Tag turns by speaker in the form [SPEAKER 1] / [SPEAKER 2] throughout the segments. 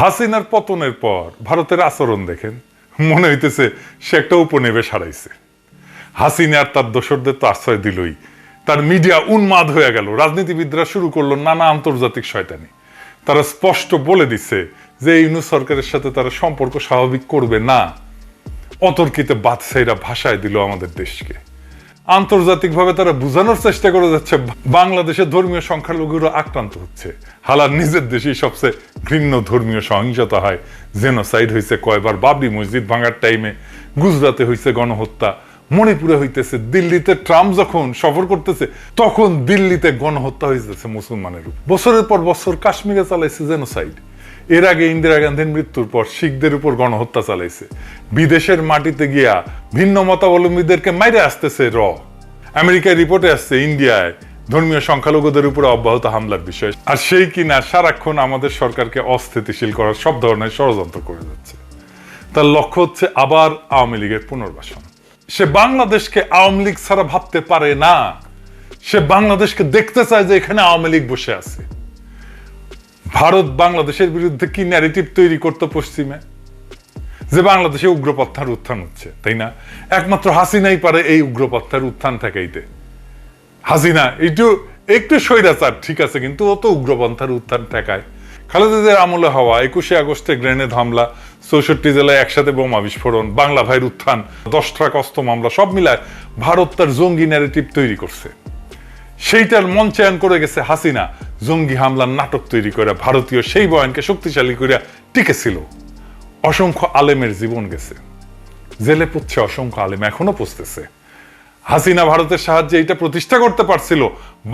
[SPEAKER 1] হাসিনার পতনের পর ভারতের আচরণ দেখেন, মনে হইতেছে সে একটা উপনিবেশ হারাইছে। হাসিনা আর তার দোসরদের তো আশ্রয় দিলই। তার মিডিয়া উন্মাদ হয়ে গেল, রাজনীতিবিদরা শুরু করল নানা আন্তর্জাতিক শয়তানি। তারা স্পষ্ট বলে দিচ্ছে যে ইউনু সরকারের সাথে তারা সম্পর্ক স্বাভাবিক করবে না। অতর্কিতে বাদশাহীরা ভাষায় দিল আমাদের দেশকে। আন্তর্জাতিকভাবে তারা বোঝানোর চেষ্টা করে যাচ্ছে, বাংলাদেশের ধর্মীয় সংখ্যালঘুরা আক্রান্ত হচ্ছে। হালার নিজের দেশেই সবচেয়ে ঘৃণ্য ধর্মীয় সহিংসতা হয়। জেনোসাইড হয়েছে কয়বার, বাবরি মসজিদ ভাঙার টাইমে গুজরাতে হয়েছে গণহত্যা, মণিপুরে হইতেছে দিল্লিতে ট্রাম্প যখন সফর করতেছে, তখন দিল্লিতে গণহত্যা হইতেছে মুসলমানের বছরের পর বছর কাশ্মীরে চালাইছে জেনোসাইড। এর আগে ইন্দিরা গান্ধীর মৃত্যুর পর শিখদের উপর গণহত্যা চালাইছে। বিদেশের মাটিতে গিয়া ভিন্ন মতাবলম্বীদেরকে মাইরে আসতেছে র। আমেরিকায় রিপোর্টে আসছে ইন্ডিয়ায় ধর্মীয় সংখ্যালঘুদের উপর অব্যাহত হামলার বিষয়। আর সেই কিনা সারাক্ষণ আমাদের সরকারকে অস্থিতিশীল করার সব ধরনের ষড়যন্ত্র করে যাচ্ছে। তার লক্ষ্য হচ্ছে আবার আওয়ামী লীগের পুনর্বাসন। সে বাংলাদেশকে আওয়ামী লীগ ছাড়া ভাবতে পারে না। সে বাংলাদেশকে দেখতে চায় যে এখানে আওয়ামী লীগ বসে আছে। ভারত বাংলাদেশের বিরুদ্ধে কি ন্যারেটিভ তৈরি করতো পশ্চিমে? যে বাংলাদেশে উগ্রপন্থার উত্থান হচ্ছে, তাই না? একমাত্র হাসিনাই পারে এই উগ্রপন্থার উত্থান ঠেকাইতে। হাসিনা একটু একটু স্বৈরাচার, ঠিক আছে, কিন্তু ও তো উগ্রপন্থার উত্থান ঠেকায়। খালেদাদের আমলে হওয়া একুশে আগস্টে গ্রেনেড হামলা, চৌষট্টি জেলায় একসাথে বোমা বিস্ফোরণ, বাংলা ভাইয়ের উত্থান, দশ ট্রাক অস্ত্র মামলা, সব মিলায় ভারত তার জঙ্গি ন্যারেটিভ তৈরি করছে। সেইটার মঞ্চায়ন করে গেছে হাসিনা। জঙ্গি হামলার নাটক তৈরি করে ভারতীয় সেই বয়ানকে শক্তিশালী করে টিকেছিল। অসংখ্য আলেমের জীবন গেছে। জেলে পুচ্ছে অসংখ্য আলেম, এখনও পুষতেছে হাসিনা ভারতের সাহায্যে এটা প্রতিষ্ঠা করতে পারছিল।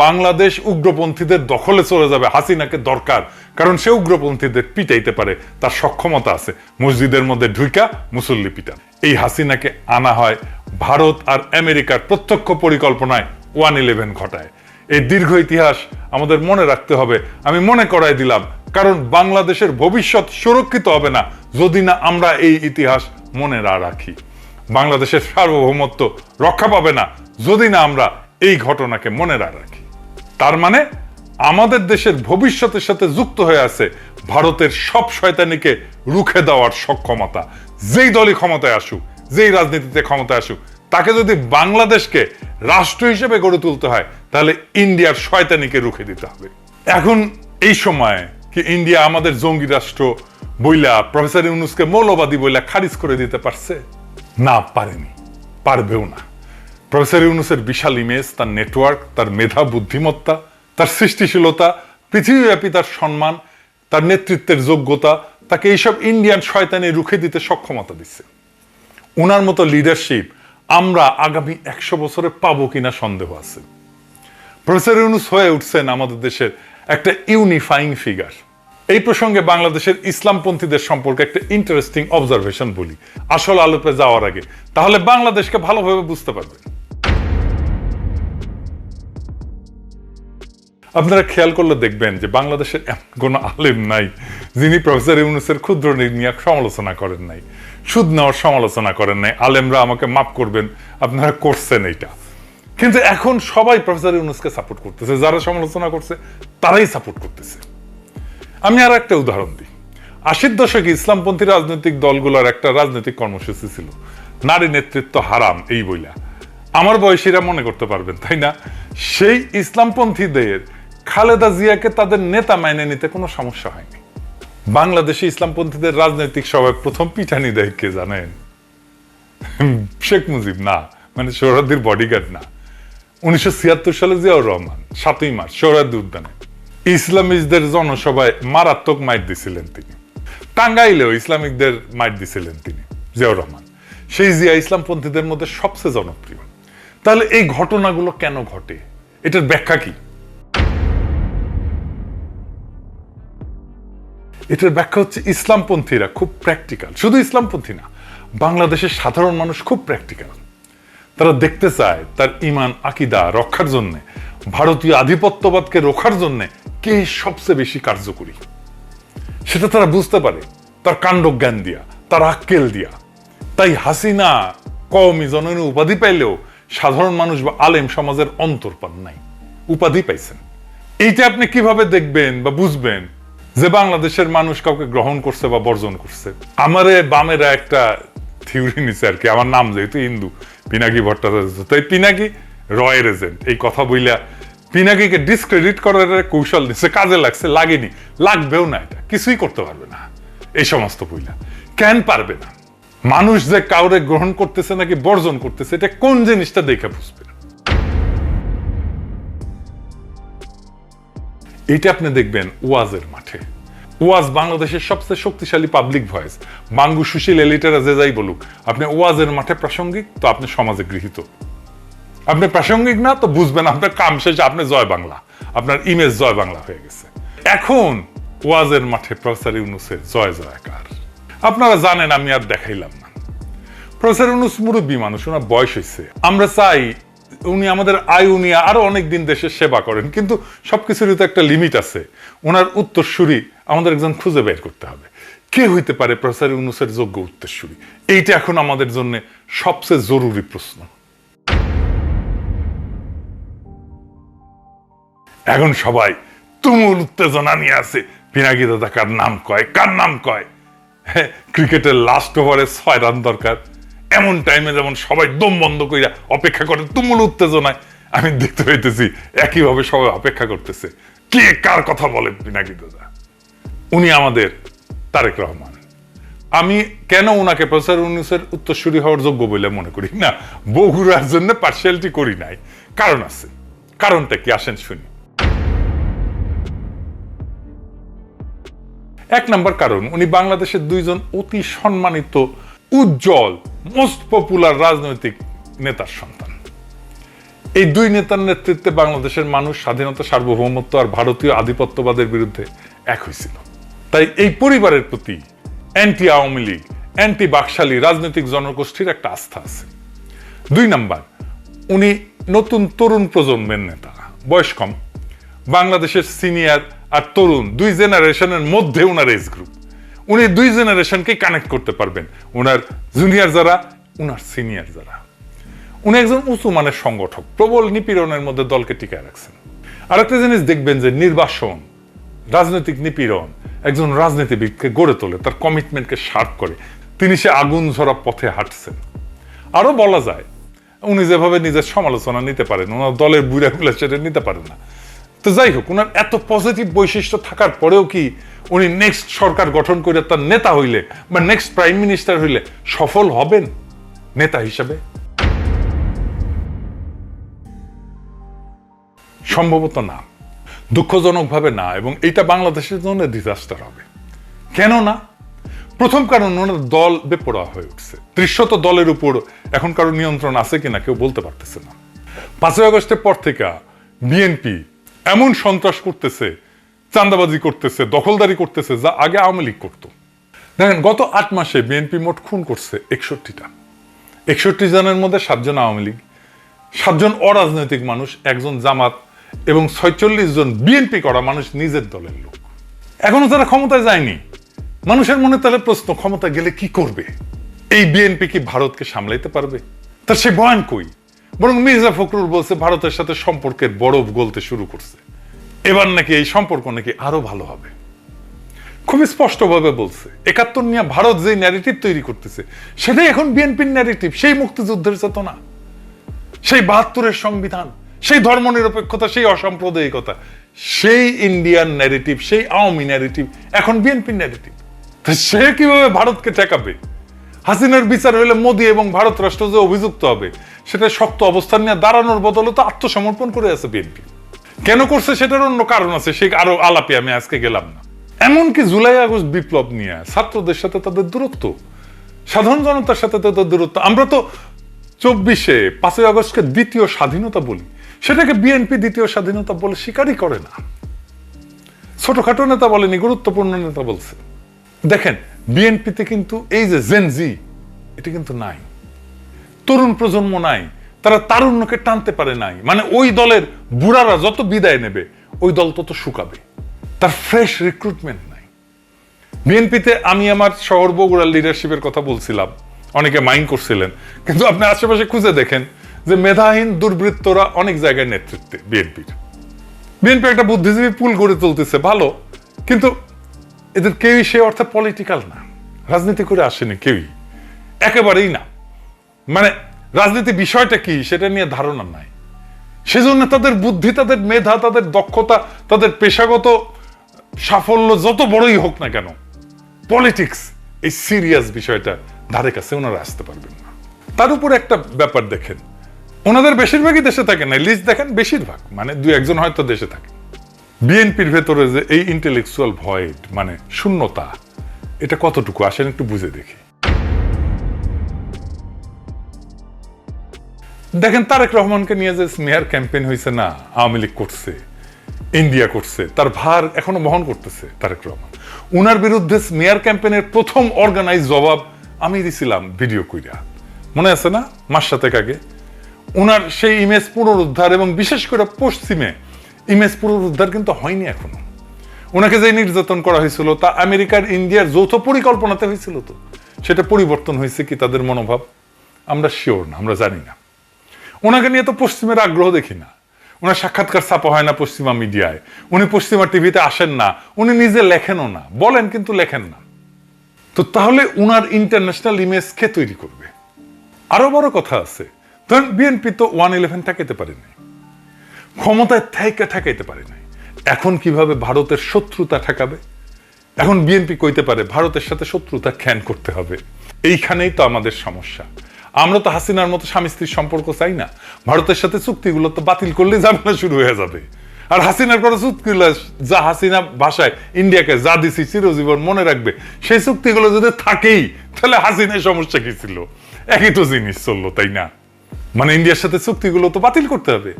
[SPEAKER 1] বাংলাদেশ উগ্রপন্থীদের দখলে চলে যাবে, হাসিনাকে দরকার। কারণ সে উগ্রপন্থীদের পিটাইতে পারে, তার সক্ষমতা আছে। মসজিদের মধ্যে ঢুইকা মুসল্লি পিটা এই হাসিনাকে আনা হয় ভারত আর আমেরিকার প্রত্যক্ষ পরিকল্পনায় ওয়ান ইলেভেন ঘটায়। এই দীর্ঘ ইতিহাস আমাদের মনে রাখতে হবে। আমি মনে করাই দিলাম, কারণ বাংলাদেশের ভবিষ্যৎ সুরক্ষিত হবে না যদি না আমরা এই ইতিহাস মনে না রাখি। বাংলাদেশের সার্বভৌমত্ব রক্ষা পাবে না যদি না আমরা এই ঘটনাকে মনে না রাখি। তার মানে আমাদের দেশের ভবিষ্যতের সাথে যুক্ত হয়ে আছে ভারতের সব শয়তানিকে রুখে দেওয়ার সক্ষমতা। যেই দলই ক্ষমতায় আসুক, যেই রাজনীতিতে ক্ষমতায় আসুক তাকে যদি বাংলাদেশকে রাষ্ট্র হিসেবে গড়ে তুলতে হয়, তাহলে ইন্ডিয়ার শয়তানিকে রুখে দিতে হবে। এখন এই সময় কি ইন্ডিয়া আমাদের জঙ্গি রাষ্ট্র বইলা, প্রফেসর ইউনুসকে মৌলবাদী বইলা খারিজ করে দিতে পারছে? না, পারেনি। পারবেও না। প্রফেসর ইউনুসের বিশাল ইমেজ তার নেটওয়ার্ক তার মেধা, বুদ্ধিমত্তা, তার সৃষ্টিশীলতা, পৃথিবীব্যাপী তার সম্মান, তার নেতৃত্বের যোগ্যতা, তাকে এইসব ইন্ডিয়ান শয়তানি রুখে দিতে সক্ষমতা দিচ্ছে। ওনার মতো লিডারশিপ আমরা আগামী একশো বছরে পাবো কিনা সন্দেহ আছে। প্রফেসর ইউনুস হয়ে উঠছেন আমাদের দেশের একটা ইউনিফাইং ফিগার এই প্রসঙ্গে বাংলাদেশের ইসলামপন্থীদের সম্পর্কে একটা ইন্টারেস্টিং অবজারভেশন বলি। আসল আলোপে যাওয়ার আগে, তাহলে বাংলাদেশকে ভালোভাবে বুঝতে পারবে। আপনারা খেয়াল করলে দেখবেন যে বাংলাদেশের এমন কোনো আলেম নাই, যিনি প্রফেসর ইউনুসের ক্ষুদ্র নিয়ে সমালোচনা করেন নাই। সুদ নেওয়ার সমালোচনা করেন নাই। আলেমরা আমাকে মাফ করবেন, আপনারা করছেন এইটা। কিন্তু এখন সবাই প্রফেসর ইউনুসকে সাপোর্ট করতেছে, যারা সমালোচনা করছে, তারাই সাপোর্ট করতেছে। আমি আর একটা উদাহরণ দিই। আশির দশকে ইসলামপন্থী রাজনৈতিক দলগুলোর একটা রাজনৈতিক কর্মসূচি ছিল। নারী নেতৃত্ব হারাম, এই বইলা। আমার বয়সীরা মনে করতে পারবেন, তাই না? সেই ইসলামপন্থীদের খালেদা জিয়াকে তাদের নেতা মাইনে নিতে কোনো সমস্যা হয়নি। বাংলাদেশে ইসলামপন্থীদের রাজনৈতিক সভায় প্রথম পিঠানি দেয় কে জানেন? শেখ মুজিব, না মানে সোহরাদ্দির বডিগার্ড না। উনিশশো ছিয়াত্তর সালে জিয়াউর রহমান, সাতই মার্চ সোহরাদ্দি উদ্যানে। ইসলামিকদের জনসভায় মারাত্মক মাইট দিছিলেন তিনি। টাঙ্গাইলেও ইসলামিকদের মাইট দিছিলেন তিনি, জিয়াউর রহমান। সেই জিয়া ইসলামপন্থীদের মধ্যে সবচেয়ে জনপ্রিয়। তাহলে এই ঘটনাগুলো কেন ঘটে? এটার ব্যাখ্যা কি? এটার ব্যাখ্যা হচ্ছে ইসলামপন্থীরা, খুব প্র্যাকটিক্যাল শুধু ইসলামপন্থী না, বাংলাদেশের সাধারণ মানুষ খুব প্র্যাকটিক্যাল তারা দেখতে চায় তার ইমান, আকিদা রক্ষার জন্য, ভারতীয় আধিপত্যবাদকে রক্ষার জন্য কে সবচেয়ে বেশি কার্যকরী। সেটা তারা বুঝতে পারে। তার কাণ্ডজ্ঞান দিয়া, তার আক্কেল দিয়া। তাই হাসিনা কওমি জননী উপাধি পাইলেও সাধারণ মানুষ বা আলেম সমাজের অন্তর্পান নাই। উপাধি পাইছেন। এইটা আপনি কীভাবে দেখবেন বা বুঝবেন? যে বাংলাদেশের মানুষ কাউকে গ্রহণ করছে বা বর্জন করছে। আমারে বামেরা একটা থিওরি নিছে আর কি, আমার নাম যেহেতু হিন্দু, পিনাকি ভট্টাচার্য। তাই পিনাকি রয়ের এজেন্ট এই কথা বইলা পিনাকিকে ডিসক্রেডিট করার কৌশল নিচ্ছে কাজে লাগছে, লাগেনি, লাগবেও না এটা, কিছুই করতে পারবে না। এই সমস্ত বইলা, কেন পারবে না? মানুষ যে কাউরে গ্রহণ করতেছে নাকি বর্জন করতেছে, এটা কোন জিনিসটা দেখে বুঝবে? এটা আপনি দেখবেন ওয়াজের মাঠে। ওয়াজ বাংলাদেশের সবচেয়ে শক্তিশালী পাবলিক ভয়েস বাঙ্গু সুশীল এলিটারা যে যাই বলুক, আপনি ওয়াজের মাঠে প্রাসঙ্গিক, তো আপনি সমাজে গৃহীত। আপনি প্রাসঙ্গিক না, তো বুঝবেন আপনার কাম শেষে, আপনি জয় বাংলা। আপনার ইমেজ জয় বাংলা হয়ে গেছে। এখন ওয়াজের মাঠে প্রফেসর ইউনুসের জয় জয়কার। আপনারা জানেন, আমি আর দেখাইলাম না। প্রফেসর ইউনুস মুরব্বী মানুষ, ওনার বয়স হয়েছে আমরা চাই উনি আমাদের আয়ু নিয়ে আরও অনেক দিন দেশের সেবা করেন কিন্তু সবকিছুরই তো একটা লিমিট আছে। ওনার উত্তরসূরি আমাদের একজন খুঁজে বের করতে হবে। কে হইতে পারে প্রফেসর ইউনুসের যোগ্য উত্তরসূরি? এইটা এখন আমাদের জন্য সবচেয়ে জরুরি প্রশ্ন। এখন সবাই তুমুল উত্তেজনা নিয়ে আছে পিনাকি দাদা কার নাম কয় কার নাম কয়? হ্যাঁ, ক্রিকেটের লাস্ট ওভারে ছয় রান দরকার। এমন টাইমে যেমন সবাই দম বন্ধ কইরা অপেক্ষা করে, তুমুল উত্তেজনায় আমি দেখতে হইতেছি একইভাবে সবাই অপেক্ষা করতেছে। কে কার কথা বলে পিনাকি দাদা উনি আমাদের তারেক রহমান। আমি কেন ওনাকে প্রফেসর ইউনুসের উত্তরসূরি হওয়ার যোগ্য বলে মনে করি? না বগুড়ার জন্য পার্সিয়ালিটি করি নাই। কারণ আছে। কারণটা কি? আসেন শুনি। এক নম্বর কারণ, উনি বাংলাদেশের দুইজন অতি সম্মানিত উজ্জ্বল মোস্ট পপুলার রাজনৈতিক নেতার সন্তান। এই দুই নেতার নেতৃত্বে বাংলাদেশের মানুষ স্বাধীনতা, সার্বভৌমত্ব আর ভারতীয় আধিপত্যবাদের বিরুদ্ধে এক হয়েছিল। তাই এই পরিবারের প্রতি অ্যান্টি আওয়ামী লীগ অ্যান্টি বাকশালী রাজনৈতিক জনগোষ্ঠীর একটা আস্থা আছে। দুই নাম্বার, উনি নতুন তরুণ প্রজন্মের নেতা, বয়স কম। বাংলাদেশের সিনিয়র আর তরুণ দুই জেনারেশনের মধ্যে ওনার এজ গ্রুপ উনি দুই জেনারেশনকে কানেক্ট করতে পারবেন। ওনার জুনিয়র যারা ওনার সিনিয়র যারা। উনি একজন উঁচু মানের সংগঠক, প্রবল নিপীড়নের মধ্যে দলকে টিকায় রাখছেন। আরেকটা জিনিস দেখবেন যে নির্বাসন, রাজনৈতিক নিপীড়ন একজন রাজনীতিবিদকে গড়ে তোলে, তার কমিটমেন্টকে শার্প করে। তিনি সে আগুন ঝরা পথে হাঁটছেন। আরও বলা যায়, উনি যেভাবে নিজের সমালোচনা নিতে পারেন, ওনার দলের বুড়াগুলো সেটা নিতে পারেন না। তো যাই হোক ওনার এত পজিটিভ বৈশিষ্ট্য থাকার পরেও কি উনি নেক্সট সরকার গঠন করে তার নেতা হইলে বা নেক্সট প্রাইম মিনিস্টার হইলে সফল হবেন নেতা হিসাবে? সম্ভবত না। দুঃখজনকভাবে না, এবং এটা বাংলাদেশের জন্য ডিজাস্টার হবে। কেন না? প্রথম কারণ, ওনার দল বেপরোয়া হয়ে উঠছে। দৃশ্যত দলের উপর এখন কারও নিয়ন্ত্রণ আছে কিনা কেউ বলতে পারতেছে না। পাঁচই আগস্টের পর থেকে বিএনপি এমন সন্ত্রাস করতেছে চান্দাবাজি করতেছে, দখলদারি করতেছে, যা আগে আওয়ামী লীগ করতো। দেখেন, গত আট মাসে বিএনপি মোট খুন করছে একষট্টিটা। একষট্টি জনের মধ্যে সাতজন আওয়ামী লীগ, সাতজন অরাজনৈতিক মানুষ, একজন জামাত এবং ছয়চল্লিশ জন বিএনপি করা মানুষ নিজের দলের লোক। এখনও তারা ক্ষমতায় যায়নি, মানুষের মনে তাহলে প্রশ্ন ক্ষমতা গেলে কি করবে? এই বিএনপি কি ভারতকে সামলাইতে পারবে? তার সে বয়ান কই? বরং মির্জা ফখরুল বলছে, ভারতের সাথে সম্পর্কের বরফ গলতে শুরু করছে। এবার নাকি এই সম্পর্ক নাকি আরও ভালো হবে। খুবই স্পষ্টভাবে বলছে, একাত্তর নিয়ে ভারত যে ন্যারেটিভ তৈরি করতেছে, সেটাই এখন বিএনপির ন্যারেটিভ সেই মুক্তিযুদ্ধের চেতনা, সেই বাহাত্তরের সংবিধান, সেই ধর্মনিরপেক্ষতা, সেই অসাম্প্রদায়িকতা, সেই ইন্ডিয়ান ন্যারেটিভ সেই আওয়ামী ন্যারেটিভ এখন বিএনপির ন্যারেটিভ তো সে কীভাবে ভারতকে ঠেকাবে? হাসিনার বিচার হলে মোদী এবং ভারত রাষ্ট্র যে অভিযুক্ত হবে সেটা শক্ত অবস্থান নিয়ে দাঁড়ানোর বদলে তো আত্মসমর্পণ করে আছে বিএনপি কেন করছে সেটার অন্য কারণ আছে, সে আরও আলাপে আমি আজকে গেলাম না। এমনকি জুলাই আগস্ট বিপ্লব নিয়ে ছাত্রদের সাথে তাদের দূরত্ব, সাধারণ জনতার সাথে তাদের দূরত্ব। আমরা তো চব্বিশে পাঁচই আগস্টকে দ্বিতীয় স্বাধীনতা বলি, সেটাকে বিএনপি দ্বিতীয় স্বাধীনতা বলে স্বীকারই করে না। ছোটখাটো নেতা বলেনি, গুরুত্বপূর্ণ নেতা বলছে। দেখেন বিএনপিতে কিন্তু এই যে জেনজি এটা কিন্তু নাই। তরুণ প্রজন্ম নাই, তারা তারুণ্যকে টানতে পারে নাই। মানে ওই দলের বুড়ারা যত বিদায় নেবে, ওই দল তত শুকাবে। তার ফ্রেশ রিক্রুটমেন্ট নাই। বিএনপিতে আমি আমার শহর বগুড়ার লিডারশিপের কথা বলছিলাম। অনেকে মাইন্ড করছিলেন। কিন্তু আপনি আশেপাশে খুঁজে দেখেন যে মেধাহীন দুর্বৃত্তরা অনেক জায়গায় নেতৃত্বে বিএনপির। বিএনপি একটা বুদ্ধিজীবী পুল গড়ে তুলতেছে, ভালো। কিন্তু এদের কেউই সে অর্থে পলিটিক্যাল না। রাজনীতি করে আসেনি কেউই। একেবারেই না। মানে রাজনীতি বিষয়টা কি, সেটা নিয়ে ধারণা নাই। সেজন্য তাদের বুদ্ধি, তাদের মেধা, তাদের দক্ষতা, তাদের পেশাগত সাফল্য যত বড়ই হোক না কেন পলিটিক্স এই সিরিয়াস বিষয়টা ধারে কাছে ওনারা আসতে পারবেন না। তার উপর একটা ব্যাপার দেখেন, ওনাদের বেশিরভাগই দেশে থাকে না, লিস্ট দেখেন বেশিরভাগ মানে দুই একজন হয়তো দেশে থাকে। বিএনপির ভেতরে যে এই ইন্টেলেকচুয়াল ভয়েড মানে শূন্যতা, এটা কতটুকু আসেন একটু বুঝে দেখি। দেখেন, তারেক রহমানকে নিয়ে যে স্মেয়ার ক্যাম্পেইন হয়েছে না, আওয়ামী লীগ করছে, ইন্ডিয়া করছে, তার ভার এখনও বহন করতেছে তারেক রহমান। উনার বিরুদ্ধে স্মেয়ার ক্যাম্পেইনের প্রথম অর্গানাইজ জবাব আমি দিছিলাম ভিডিও কইরা। মনে আছে না? মাস সাতেক আগে। উনার সেই ইমেজ পুনরুদ্ধার এবং বিশেষ করে পশ্চিমে ইমেজ পুনরুদ্ধার কিন্তু হয়নি এখনও। ওনাকে যে নির্যাতন করা হয়েছিল, তা আমেরিকার ইন্ডিয়ার যৌথ পরিকল্পনাতে হয়েছিল তো। সেটা পরিবর্তন হয়েছে কি তাদের মনোভাব? আমরা শিওর না, আমরা জানি না। ওনাকে নিয়ে তো পশ্চিমের আগ্রহ দেখি না। ওনার সাক্ষাৎকার ছাপা হয় না পশ্চিমা মিডিয়ায়। উনি পশ্চিমা টিভিতে আসেন না। উনি নিজে লেখেনও না। বলেন কিন্তু লেখেন না। তো তাহলে উনার ইন্টারন্যাশনাল ইমেজ কে তৈরি করবে? আরও বড় কথা আছে। ধরেন বিএনপি তো ওয়ান ইলেভেন ঠেকাইতে পারেনি ক্ষমতায় থাইকা ঠেকাইতে পারে নাই। এখন কীভাবে ভারতের শত্রুতা ঠেকাবে? এখন বিএনপি কইতে পারে, ভারতের সাথে শত্রুতা খ্যান করতে হবে। এইখানেই তো আমাদের সমস্যা। আমরা তো হাসিনার মতো স্বামী স্ত্রীর সম্পর্ক চাই না। ভারতের সাথে চুক্তিগুলো তো বাতিল করলে ঝামেলা শুরু হয়ে যাবে। আর হাসিনার কোনো চুক্তিগুলো, যা হাসিনা ভাষায় ইন্ডিয়াকে যা দিছি চিরজীবন মনে রাখবে, সেই চুক্তিগুলো যদি থাকেই, তাহলে হাসিনার সমস্যা কি ছিল? একই তো জিনিস চলল, তাই না? মানে ইন্ডিয়ার সাথে চুক্তিগুলো তো বাতিল করতে হবে।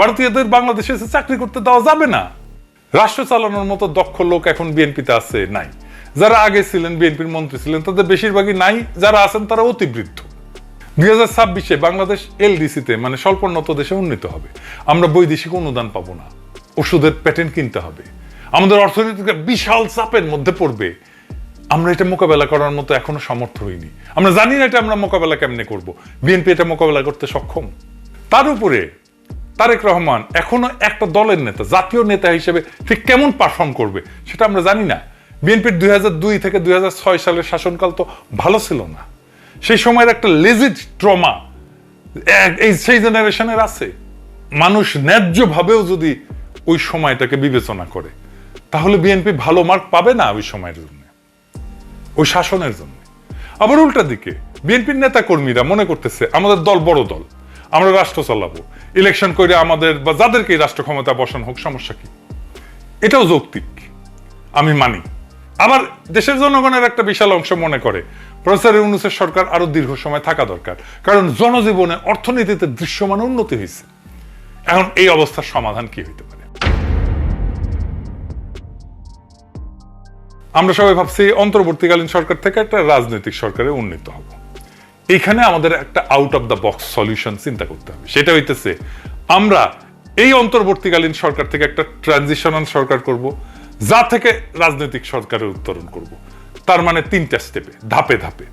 [SPEAKER 1] ভারতীয়দের বাংলাদেশে এসে চাকরি করতে দেওয়া যাবে না। রাষ্ট্র চালানোর মতো দক্ষ লোক এখন বিএনপিতে আছে, নাই। যারা আগে ছিলেন, বিএনপির মন্ত্রী ছিলেন, তাদের বেশিরভাগই নাই, যারা আছেন তারা অতিবৃদ্ধ। দুই হাজার ছাব্বিশে বাংলাদেশ এলডিসিতে মানে স্বল্পোন্নত দেশে উন্নীত হবে। আমরা বৈদেশিক অনুদান পাবো না। ওষুধের প্যাটেন্ট কিনতে হবে। আমাদের অর্থনীতিকে বিশাল চাপের মধ্যে পড়বে। আমরা এটা মোকাবেলা করার মতো এখনও সমর্থ হইনি। আমরা জানি না এটা আমরা মোকাবেলা কেমনে করব। বিএনপি এটা মোকাবেলা করতে সক্ষম। তার উপরে তারেক রহমান এখনও একটা দলের নেতা, জাতীয় নেতা হিসেবে ঠিক কেমন পারফর্ম করবে সেটা আমরা জানি না। বিএনপির দুই দুই থেকে দুই হাজার ছয় সালের শাসনকাল তো ভালো ছিল না। সেই সময়ের একটা লেজিট ট্রমা এই সেই জেনারেশনের আছে। মানুষ ন্যায্যভাবেও যদি ওই সময়টাকে বিবেচনা করে, তাহলে বিএনপি ভালো মার্ক পাবে না ওই সময়ের জন্য, ওই শাসনের জন্য। আবার উল্টা দিকে বিএনপির নেতা কর্মীরা মনে করতেছে, আমাদের দল বড় দল, আমরা রাষ্ট্র চালাবো। ইলেকশন করে আমাদের বা যাদেরকে রাষ্ট্র ক্ষমতা বসানো হোক, সমস্যা কি? এটাও যৌক্তিক, আমি মানি। আবার দেশের জনগণের একটা বিশাল অংশ মনে করে, প্রফেসর ইউনুসের সরকার আরও দীর্ঘ সময় থাকা দরকার, কারণ জনজীবনে অর্থনীতিতে দৃশ্যমান উন্নতি হয়েছে। এখন এই অবস্থার সমাধান কি হইতে পারে? আমরা সবাই ভাবছি অন্তর্বর্তীকালীন সরকার থেকে একটা রাজনৈতিক সরকারে উন্নীত হব। এখানে আমাদের একটা out of the box solution চিন্তা করতে হবে। সেটা হইতেছে, আমরা এই অন্তর্বর্তীকালীন সরকার থেকে একটা ট্রানজিশনাল সরকার করব যা থেকে রাজনৈতিক সরকারের উত্তরণ করব, তার মানে তিনটা স্টেপে ধাপে ধাপে।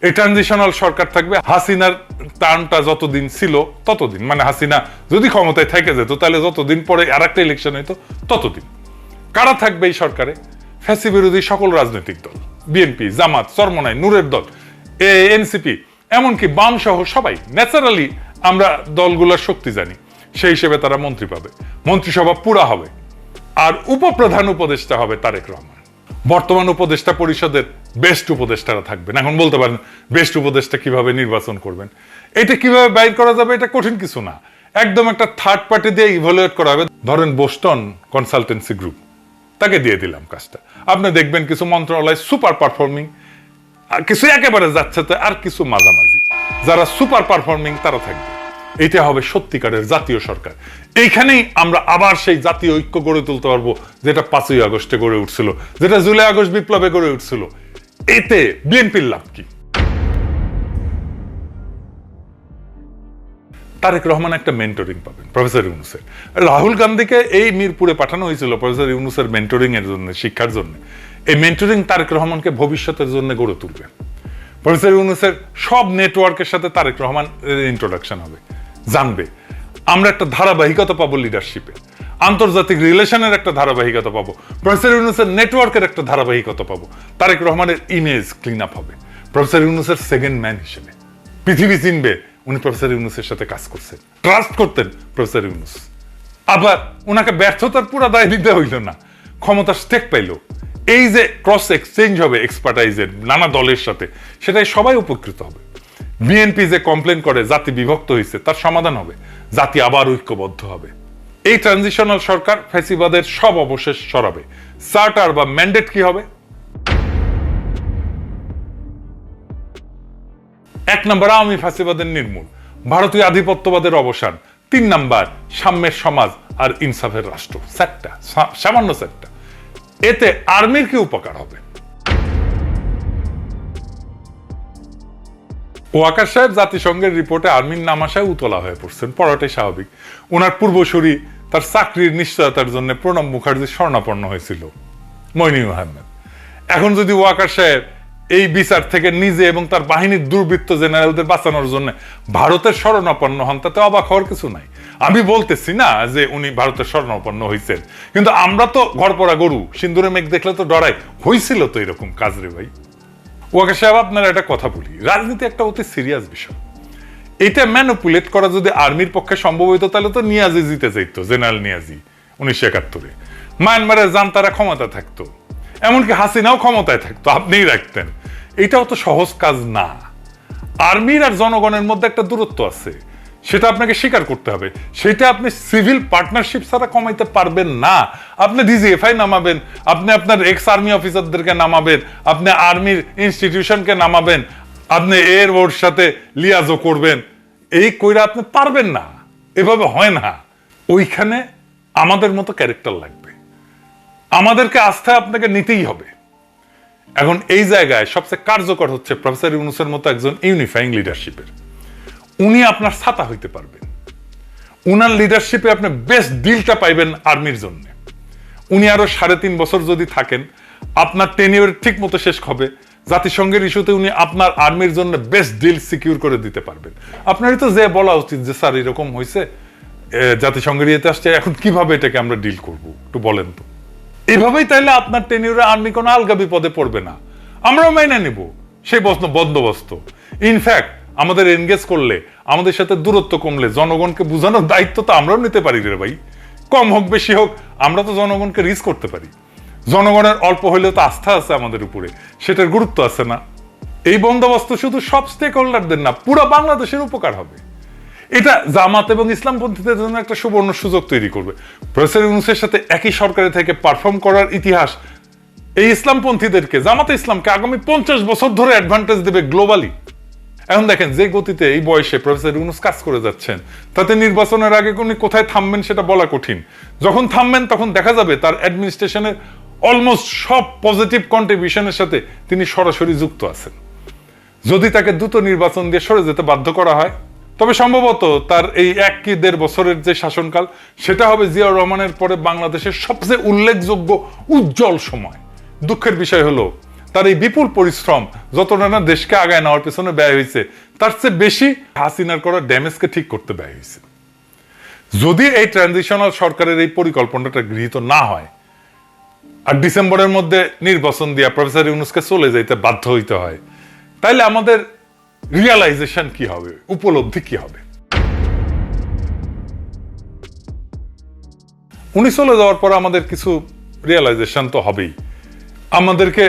[SPEAKER 1] এই ট্রানজিশনাল সরকার থাকবে, হাসিনার টার্মটা যতদিন ছিল ততদিন মানে হাসিনা যদি ক্ষমতায় থেকে যেত, তাহলে যতদিন পরে আর একটা ইলেকশন হইতো, ততদিন। কারা থাকবে এই সরকারে? ফ্যাসি বিরোধী সকল রাজনৈতিক দল, বিএনপি, জামাত, চরমনাই, নূরের দল, এ, এনসিপি, এমনকি বাম সহ সবাই, ন্যাচারালি আমরা দলগুলোর শক্তি জানি, সেই হিসেবে তারা মন্ত্রী পাবে। মন্ত্রিসভা পুরা হবে। আর উপপ্রধান উপদেষ্টা হবে তারেক রহমান। বর্তমান উপদেষ্টা পরিষদের বেস্ট উপদেষ্টারা থাকবেন। এখন বলতে পারেন বেস্ট উপদেষ্টা কীভাবে নির্বাচন করবেন? এটা কীভাবে বাইর করা যাবে এটা কঠিন কিছু না। একদম একটা থার্ড পার্টি দিয়ে ইভ্যালুয়েট করা হবে। ধরেন বোস্টন কনসালটেন্সি গ্রুপ তাকে দিয়ে দিলাম কাজটা। আপনি দেখবেন কিছু মন্ত্রণালয় সুপার পারফর্মিং আর কিছু একেবারে যাচ্ছে তো আর কিছু মাঝামাঝি। যারা সুপার পারফর্মিং তারা থাকবে। এটা হবে সত্যিকারের জাতীয় সরকার। এইখানেই আমরা আবার সেই জাতীয় ঐক্য গড়ে তুলতে পারব, যেটা পাঁচই আগস্টে গড়ে উঠছিল, যেটা জুলাই আগস্ট বিপ্লবে গড়ে উঠছিল। এতে বিএনপির লাভ কি? তারেক রহমান একটা মেন্টরিং পাবেন, প্রফেসর ইউনুসের। রাহুল গান্ধীকে এই মিরপুরে পাঠানো হয়েছিল প্রফেসর ইউনুসের মেন্টরিং এর জন্য, শিক্ষার জন্য। এই মেন্টরিং তারেক রহমানকে ভবিষ্যতের জন্য গড়ে তুলবে। প্রফেসর ইউনুসের সব নেটওয়ার্কের সাথে তারেক রহমান ইন্ট্রোডাকশন হবে। জানবে। আমরা একটা ধারাবাহিকতা পাবো লিডারশিপে আন্তর্জাতিক রিলেশনের একটা ধারাবাহিকতা পাবো। প্রফেসর ইউনুসের নেটওয়ার্কের একটা ধারাবাহিকতা পাবো। তারেক রহমানের ইমেজ ক্লিন আপ হবে। প্রফেসর ইউনুসের সেকেন্ড ম্যান হিসেবে। পৃথিবী চিনবে, উনি প্রফেসর ইউনুসের সাথে কাজ করছেন। ট্রাস্ট করতেন প্রফেসর ইউনুস আবার ওনাকে ব্যর্থতার পুরা দায় দিতে হইল না। ক্ষমতার স্টেক পাইল। এই যে ক্রস এক্সচেঞ্জ হবে এক্সপার্টাইজের নানা দলের সাথে, সেটাই সবাই উপকৃত হবে। বিএনপি যে কমপ্লেন করে, জাতি বিভক্ত হয়েছে তার সমাধান হবে। জাতি আবার ঐক্যবদ্ধ হবে। এই ট্রানজিশনাল সরকার ফ্যাসিবাদের সব অবশেষ সরাবে। চার্টার বা ম্যান্ডেট কি হবে? এক নম্বর, আওয়ামী ফাঁসিবাদের নির্মূল। ভারতীয় আধিপত্যবাদের অবসান। তিন নাম্বার, সাম্যের সমাজ আর ইনসাফের রাষ্ট্র। সেটটা সামান্য সেটটা এতে আর্মির কি উপকার হবে? ওয়াকার সাহেব জাতিসংঘের রিপোর্টে আর্মির নাম আসায় উতলা হয়ে পড়ছেন। পড়াটাই স্বাভাবিক। ওনার পূর্বসূরি তার চাকরির নিশ্চয়তার জন্য প্রণব মুখার্জি স্বর্ণাপন্ন হয়েছিল মইনি আহমেদ। এখন যদি ওয়াকার সাহেব এই বিচার থেকে নিজে এবং তার বাহিনীর দুর্বৃত্ত জেনারেলদের বাঁচানোর জন্য ভারতের শরণাপন্ন হন, তাতে অবাক হওয়ার কিছু নাই। আমি বলতেছি না যে উনি ভারতের শরণাপন্ন হয়েছেন, কিন্তু আমরা তো ঘরপড়া গরু সিন্দুরে মেঘ দেখলে তো ডরাই। হয়েছিল তো এরকম কাজ রে ভাই। ওয়াকা সাহেব, আপনারা একটা কথা বলি। রাজনীতি একটা অতি সিরিয়াস বিষয়। এটা ম্যানুপুলেট করা যদি আর্মির পক্ষে সম্ভব হইতো, তাহলে তো নিয়াজি জিতে যাইতো, জেনারেল নিয়াজি, উনিশশো একাত্তরে। মায়ানমারে যান, তারা ক্ষমতা থাকতো। এমনকি হাসিনাও ক্ষমতায় থাকতো, আপনিই রাখতেন। এটাও তো সহজ কাজ না। আর্মির আর জনগণের মধ্যে একটা দূরত্ব আছে। সেটা আপনাকে স্বীকার করতে হবে। সেটা আপনি সিভিল পার্টনারশিপ ছাড়া কমাইতে পারবেন না। আপনি ডিজিএফআই নামাবেন, আপনি আপনার এক্স আর্মি অফিসারদেরকে নামাবেন, আপনি আর্মির ইনস্টিটিউশনকে নামাবেন, আপনি এর ওর সাথে লিয়াজও করবেন। এই কইরা আপনি পারবেন না। এভাবে হয় না। ওইখানে আমাদের মতো ক্যারেক্টার লাগবে। আমাদেরকে আস্থায় আপনাকে নিতেই হবে। এখন এই জায়গায় সবচেয়ে কার্যকর হচ্ছে প্রফেসর ইউনুসের মতো একজন ইউনিফাইং লিডারশিপের উনি আপনার ছাতা হইতে পারবেন। উনার লিডারশিপে আপনি বেস্ট ডিলটা পাইবেন আর্মির জন্য। উনি আরও সাড়ে তিন বছর যদি থাকেন, আপনার টেনিওর ঠিক মতো শেষ হবে। জাতিসংঘের ইস্যুতে উনি আপনার আর্মির জন্য বেস্ট ডিল সিকিউর করে দিতে পারবেন। আপনারই তো যে বলা উচিত যে, স্যার, এরকম হয়েছে জাতিসংঘের ইয়েতে আসছে, এখন কীভাবে এটাকে আমরা ডিল করব? একটু বলেন তো। এভাবেই তাইলে আপনার টেনিউরে আর্মি কোনো আলগা বিপদে পড়বে না। আমরাও মেনে নিব। সেই বস্ত- বন্দোবস্ত। ইনফ্যাক্ট আমাদের এনগেজ করলে, আমাদের সাথে দূরত্ব কমলে, জনগণকে বোঝানোর দায়িত্ব তো আমরাও নিতে পারি রে ভাই। কম হোক, বেশি হোক, আমরা তো জনগণকে রিচ করতে পারি। জনগণের অল্প হইলেও তো আস্থা আছে আমাদের উপরে, সেটার গুরুত্ব আছে না। এই বন্দোবস্ত শুধু সব স্টেক হোল্ডারদের না, পুরো বাংলাদেশের উপকার হবে। এটা জামাত এবং ইসলামপন্থীদের জন্য একটা সুবর্ণ সুযোগ তৈরি করবে। প্রফেসর ইউনুসের সাথে একই সরকারে থেকে পারফর্ম করার ইতিহাস এই ইসলামপন্থীদেরকে, জামাতে ইসলামকে আগামী পঞ্চাশ বছর ধরে অ্যাডভান্টেজ দেবে গ্লোবালি এখন দেখেন, যে গতিতে এই বয়সে প্রফেসর ইউনুস কাজ করে যাচ্ছেন, তাতে নির্বাচনের আগে উনি কোথায় থামবেন সেটা বলা কঠিন। যখন থামবেন, তখন দেখা যাবে তার অ্যাডমিনিস্ট্রেশনের অলমোস্ট সব পজিটিভ কন্ট্রিবিউশনের সাথে তিনি সরাসরি যুক্ত আছেন। যদি তাকে দ্রুত নির্বাচন দিয়ে সরে যেতে বাধ্য করা হয়, তবে সম্ভবত তার এই এক কি দেড় বছরের যে শাসনকাল, সেটা হবে জিয়াউর রহমানের পরে বাংলাদেশের সবচেয়ে উল্লেখযোগ্য উজ্জ্বল সময়। দুঃখের বিষয় হলো তার এই বিপুল পরিশ্রম যতটা না দেশকে আগায় নেওয়ার পেছনে ব্যয় হয়েছে, তার চেয়ে বেশি হাসিনার করা ড্যামেজকে ঠিক করতে ব্যয় হয়েছে। যদি এই ট্রানজিশনাল সরকারের এই পরিকল্পনাটা গৃহীত না হয়, আর ডিসেম্বরের মধ্যে নির্বাচন দিয়া প্রফেসর ইউনুসকে চলে যাইতে বাধ্য হইতে হয়, তাইলে আমাদের রিয়ালাইজেশন কি হবে? উপলব্ধি কি হবে? উনি চলে যাওয়ার পর আমাদের কিছু রিয়ালাইজেশন তো হবেই। আমাদেরকে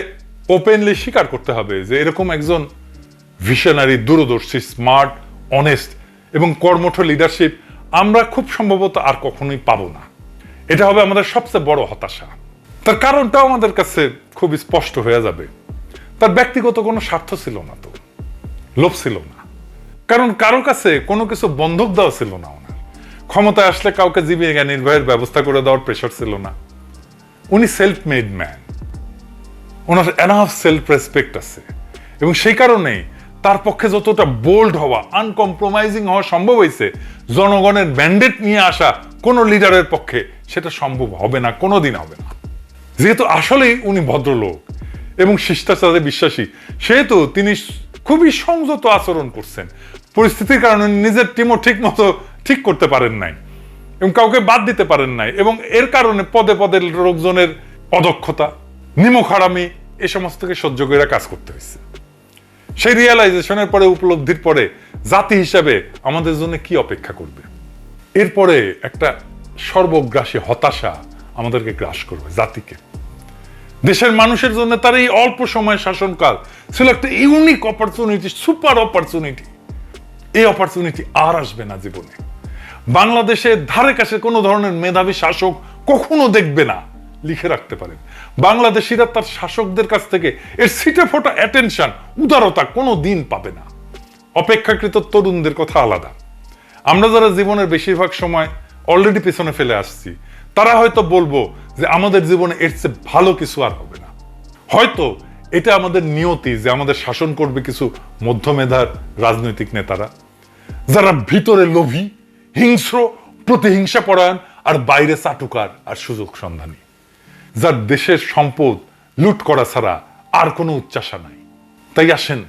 [SPEAKER 1] ওপেনলি স্বীকার করতে হবে যে এরকম একজন ভিশনারি দূরদর্শী স্মার্ট অনেস্ট এবং কর্মঠ লিডারশিপ আমরা খুব সম্ভবত আর কখনোই পাবো না। এটা হবে আমাদের সবচেয়ে বড় হতাশা। তার কারণটাও আমাদের কাছে খুব স্পষ্ট হয়ে যাবে। তার ব্যক্তিগত কোনো স্বার্থ ছিল না তো। লোভ ছিল না। কারণ কারও কাছে কোনো কিছু বন্ধক দেওয়া ছিল না ওনার। ক্ষমতায় আসলে কাউকে জীবিকা নির্বাহের ব্যবস্থা করে দেওয়ার প্রেশার ছিল না। উনি সেলফ মেড ম্যান ওনার এনাফ সেলফ রেসপেক্ট আছে। এবং সেই কারণেই তার পক্ষে যতটা বোল্ড হওয়া আনকম্প্রোমাইজিং হওয়া সম্ভব হয়েছে, জনগণের ম্যান্ডেট নিয়ে আসা কোনো লিডারের পক্ষে সেটা সম্ভব হবে না, কোনোদিন হবে না। যেহেতু আসলেই উনি ভদ্রলোক এবং শিষ্টাচারে বিশ্বাসী, সেহেতু তিনি খুবই সংযত আচরণ করছেন। পরিস্থিতির কারণে নিজের টিমও ঠিক মতো ঠিক করতে পারেন নাই এবং কাউকে বাদ দিতে পারেন নাই এবং এর কারণে পদে পদে লোকজনের অদক্ষতা নিমখারামি এ সমস্তকে সহ্য করে কাজ করতে হয়েছে সেই রিয়েলাইজেশনের পরে, উপলব্ধির পরে জাতি হিসাবে আমাদের জন্য কি অপেক্ষা করবে? এরপরে একটা সর্বগ্রাসী হতাশা আমাদেরকে গ্রাস করবে, জাতিকে। দেশের মানুষের জন্য তার এই অল্প সময়ের শাসনকাল ছিল একটা ইউনিক অপরচুনিটি সুপার অপরচুনিটি এই অপরচুনিটি আর আসবে না জীবনে। বাংলাদেশের ধারে কাছে কোনো ধরনের মেধাবী শাসক কখনো দেখবে না, লিখে রাখতে পারেন। বাংলাদেশিরা তার শাসকদের কাছ থেকে এর সিটে ফোটা অ্যাটেনশন উদারতা কোনো দিন পাবে না। অপেক্ষাকৃত তরুণদের কথা আলাদা। আমরা যারা জীবনের বেশিরভাগ সময় অলরেডি পেছনে ফেলে আসছি, তারা হয়তো বলব যে আমাদের জীবনে এর চেয়ে ভালো কিছু আর হবে না। হয়তো এটা আমাদের নিয়তি যে আমাদের শাসন করবে কিছু মধ্যমেধার রাজনৈতিক নেতারা, যারা ভিতরে লোভী, হিংস্র প্রতিহিংসা পরায়ণ আর বাইরে চাটুকার আর সুযোগ সন্ধানী। যার দেশের সম্পদ লুট করা ছাড়া আর কোনো উচ্চাসা নাই। তাই আসেন,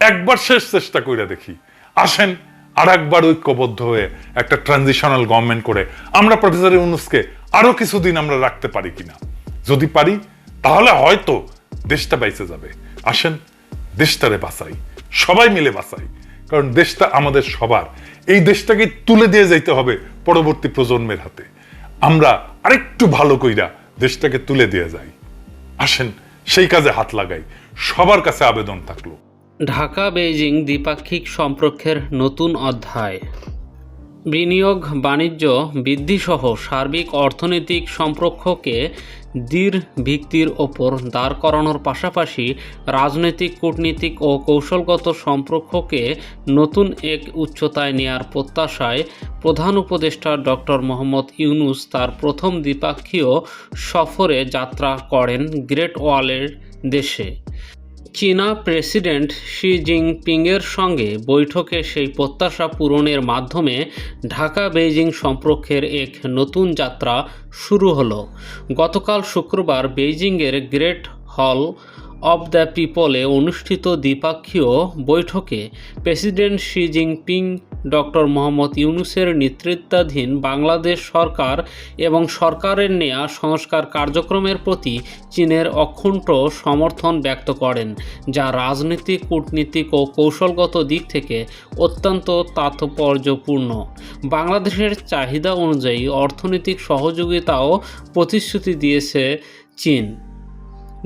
[SPEAKER 1] একবার শেষ চেষ্টা করে দেখি। আসেন আর একবার ঐক্যবদ্ধ হয়ে একটা ট্রানজিশনাল গভর্নমেন্ট করে আমরা প্রফেসর ইউনুসকে আরও কিছুদিন আমরা রাখতে পারি কিনা। যদি পারি, তাহলে হয়তো দেশটা বাইচে যাবে। আসেন, দেশটারে বাঁচাই, সবাই মিলে বাঁচাই। কারণ দেশটা আমাদের সবার। এই দেশটাকে তুলে দিয়ে যাইতে হবে পরবর্তী প্রজন্মের হাতে। আমরা আরেকটু ভালো কইরা দেশটাকে তুলে দিয়ে যাই। আসেন, সেই কাজে হাত লাগাই। সবার কাছে আবেদন থাকল।
[SPEAKER 2] ঢাকা, বেইজিং দ্বিপাক্ষিক সম্পর্কের নতুন অধ্যায়। বিনিয়োগ বাণিজ্য বৃদ্ধিসহ সার্বিক অর্থনৈতিক সম্পর্ককে দৃঢ় ভিত্তির ওপর দাঁড় করানোর পাশাপাশি রাজনৈতিক, কূটনীতিক ও কৌশলগত সম্পর্ককে নতুন এক উচ্চতায় নেয়ার প্রত্যাশায় প্রধান উপদেষ্টা ডক্টর মোহাম্মদ ইউনুস তার প্রথম দ্বিপাক্ষীয় সফরে যাত্রা করেন গ্রেট ওয়ালের দেশে। চীনা প্রেসিডেন্ট শি জিনপিংয়ের সঙ্গে বৈঠকে সেই প্রত্যাশা পূরণের মাধ্যমে ঢাকা বেইজিং সম্পর্কের এক নতুন যাত্রা শুরু হলো। গতকাল শুক্রবার বেইজিংয়ের গ্রেট হল অব দ্য পিপলে অনুষ্ঠিত দ্বিপাক্ষীয় বৈঠকে president Xi Jinping, doctor Mohammad ইউনুসের নেতৃত্বাধীন বাংলাদেশ সরকার এবং সরকারের নেয়া সংস্কার কার্যক্রমের প্রতি চীনের অক্ষুণ্ণ সমর্থন ব্যক্ত করেন, যা রাজনৈতিক, কূটনীতিক ও কৌশলগত দিক থেকে অত্যন্ত তাৎপর্যপূর্ণ। বাংলাদেশের চাহিদা অনুযায়ী অর্থনৈতিক সহযোগিতাও প্রতিশ্রুতি দিয়েছে চীন।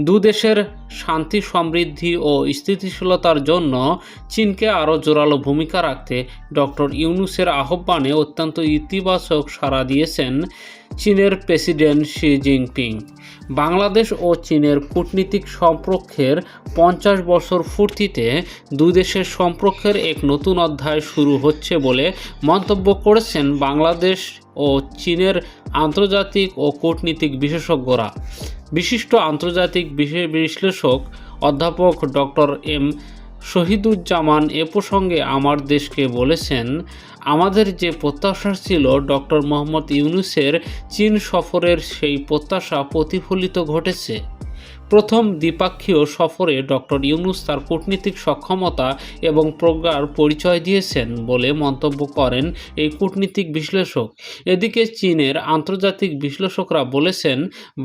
[SPEAKER 2] দুদেশের শান্তি, সমৃদ্ধি ও স্থিতিশীলতার জন্য চীনকে আরও জোরালো ভূমিকা রাখতে ডক্টর ইউনুসের আহ্বানে অত্যন্ত ইতিবাচক সাড়া দিয়েছেন চীনের প্রেসিডেন্ট শি জিনপিং। বাংলাদেশ ও চীনের কূটনীতিক সম্পর্কের পঞ্চাশ বছর ফুর্তিতে দুই দেশের সম্পর্কের এক নতুন অধ্যায় শুরু হচ্ছে বলে মন্তব্য করেছেন বাংলাদেশ ও চীনের আন্তর্জাতিক ও কূটনীতিক বিশেষজ্ঞরা। বিশিষ্ট আন্তর্জাতিক বিশ্লেষক অধ্যাপক ডক্টর এম শহীদুজ্জামান এ প্রসঙ্গে আমার দেশকে বলেছেন, আমাদের যে প্রত্যাশা ছিল ডক্টর মোহাম্মদ ইউনুসের চীন সফরের সেই প্রত্যাশা প্রতিফলিত ঘটেছে। প্রথম দ্বিপাক্ষীয় সফরে ডক্টর ইউনুস তার কূটনীতিক সক্ষমতা এবং প্রজ্ঞার পরিচয় দিয়েছেন বলে মন্তব্য করেন এই কূটনীতিক বিশ্লেষক। এদিকে চীনের আন্তর্জাতিক বিশ্লেষকরা বলেছেন,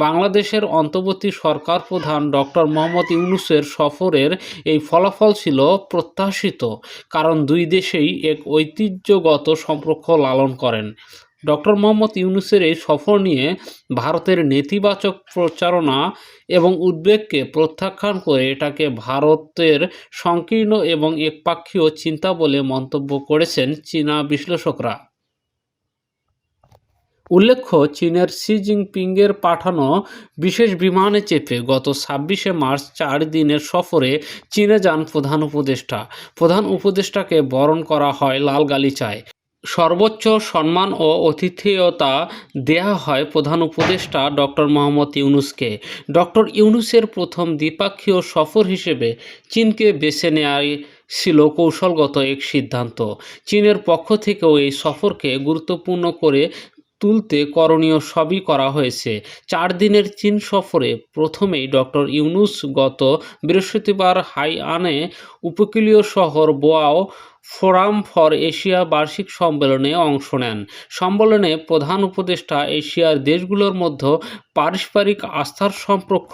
[SPEAKER 2] বাংলাদেশের অন্তর্বর্তী সরকার প্রধান ডক্টর মোহাম্মদ ইউনুসের সফরের এই ফলাফল ছিল প্রত্যাশিত, কারণ দুই দেশেই এক ঐতিহ্যগত সম্পর্ক লালন করেন। ডক্টর মোহাম্মদ ইউনুসের এই সফর নিয়ে ভারতের নেতিবাচক প্রচারণা এবং উদ্বেগকে প্রত্যাখ্যান করে এটাকে ভারতের সংকীর্ণ এবং একপাক্ষীয় চিন্তা বলে মন্তব্য করেছেন চীনা বিশ্লেষকরা। উল্লেখ্য, চীনের শি জিনপিংয়ের পাঠানো বিশেষ বিমানে চেপে গত ছাব্বিশে মার্চ চার দিনের সফরে চীনে যান প্রধান উপদেষ্টা। প্রধান উপদেষ্টাকে বরণ করা হয় লাল গালিচায় সর্বোচ্চ সম্মান ও অতিথেয়তা দেয়া হয় প্রধান উপদেষ্টা ডক্টর মোহাম্মদ ইউনুসকে। ডক্টর ইউনুসের প্রথম দ্বিপাক্ষীয় সফর হিসেবে চীনকে বেছে নেওয়াই ছিল কৌশলগত এক সিদ্ধান্ত। চীনের পক্ষ থেকেও এই সফরকে গুরুত্বপূর্ণ করে তুলতে করণীয় সবই করা হয়েছে। চার দিনের চীন সফরে প্রথমেই ডক্টর ইউনুস গত বৃহস্পতিবার হাইআনে উপকূলীয় শহর বোয়াও ফোরাম ফর এশিয়া বার্ষিক সম্মেলনে অংশ নেন। সম্মেলনে প্রধান উপদেষ্টা এশিয়ার দেশগুলোর মধ্যে পারস্পরিক আস্থার সম্পর্ক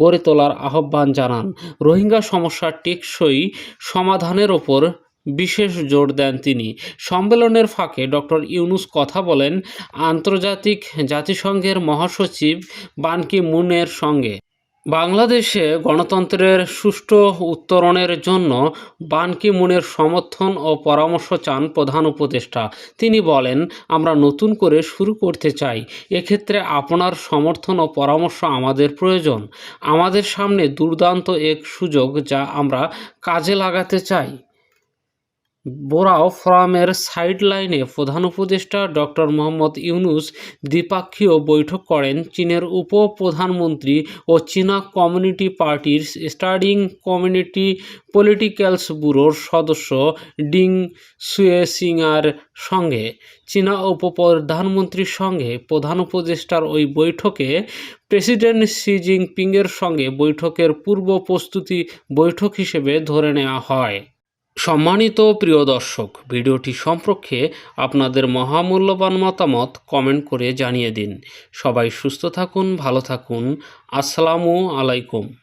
[SPEAKER 2] গড়ে তোলার আহ্বান জানান। রোহিঙ্গা সমস্যার টেকসই সমাধানের ওপর বিশেষ জোর দেন তিনি। সম্মেলনের ফাঁকে ডক্টর ইউনুস কথা বলেন, আন্তর্জাতিক জাতিসংঘের মহাসচিব বান কি মুনের সঙ্গে। বাংলাদেশে গণতন্ত্রের সুষ্ঠু উত্তরণের জন্য বানকি মুনের সমর্থন ও পরামর্শ চান প্রধান উপদেষ্টা। তিনি বলেন, আমরা নতুন করে শুরু করতে চাই। এক্ষেত্রে আপনার সমর্থন ও পরামর্শ আমাদের প্রয়োজন। আমাদের সামনে দুর্দান্ত এক সুযোগ যা আমরা কাজে লাগাতে চাই। বোরাও ফোরামের সাইডলাইনে প্রধান উপদেষ্টা ডক্টর মোহাম্মদ ইউনুস দ্বিপাক্ষীয় বৈঠক করেন। চীনের উপপ্রধানমন্ত্রী ও চীনা কমিউনিটি পার্টির স্টাডিং কমিউনিটি পলিটিক্যালস ব্যুরোর সদস্য ডিং সুয়েসিংয়ের সঙ্গে। চীনা উপপ্রধানমন্ত্রীর সঙ্গে প্রধান উপদেষ্টার ওই বৈঠকে প্রেসিডেন্ট শি জিনপিংয়ের সঙ্গে বৈঠকের পূর্ব প্রস্তুতি বৈঠক হিসেবে ধরে নেওয়া হয়। সম্মানিত প্রিয় দর্শক, ভিডিওটি সম্পর্কে আপনাদের মহামূল্যবান মতামত কমেন্ট করে জানিয়ে দিন। সবাই সুস্থ থাকুন, ভালো থাকুন। আসসালামু আলাইকুম।